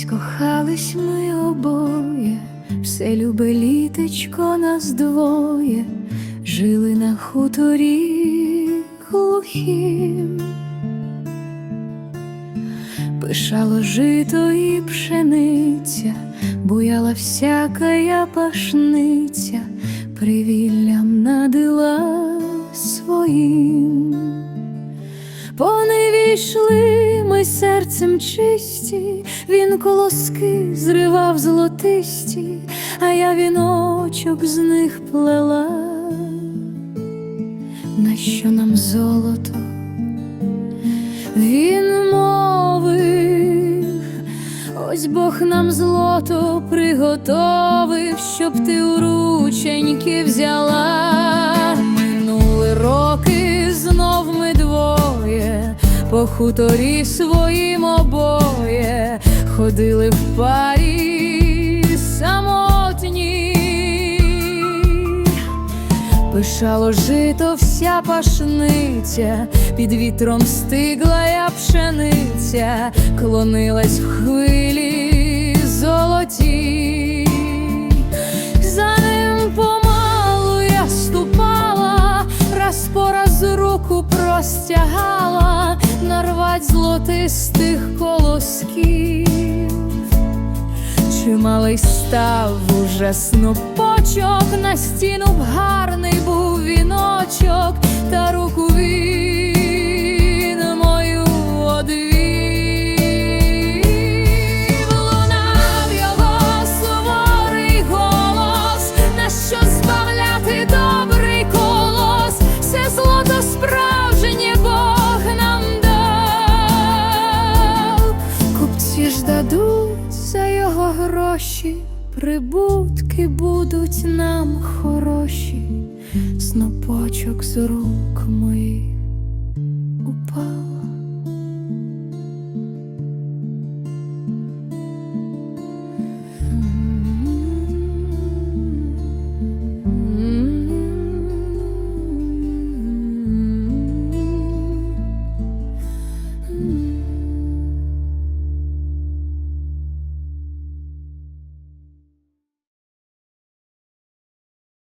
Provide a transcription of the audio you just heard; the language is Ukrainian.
Скохались ми обоє, все любе літечко нас двоє, жили на хуторі глухім. Пишало жито і пшениця, буяла всякая пашниця, привіллям надила своїм. Поневі йшли ми серцем чисті, він колоски зривав золотисті, а я віночок з них плела. Нащо нам золото? Він мовив, ось Бог нам злото приготовив, щоб ти у взяла. Минули роки, по хуторі своїм обоє, ходили в парі самотні. Пишало жито вся пашниця, під вітром стигла я пшениця, клонилась в хвилі золоті. За ним помалу я ступала, раз по раз руку простягала, нарвать золотистих колосків. Чималий став уже снопочок, на стіну б гарний був віночок, та руку він Купці дадуть за його гроші, прибутки будуть нам хороші, снопочок з рук моїх.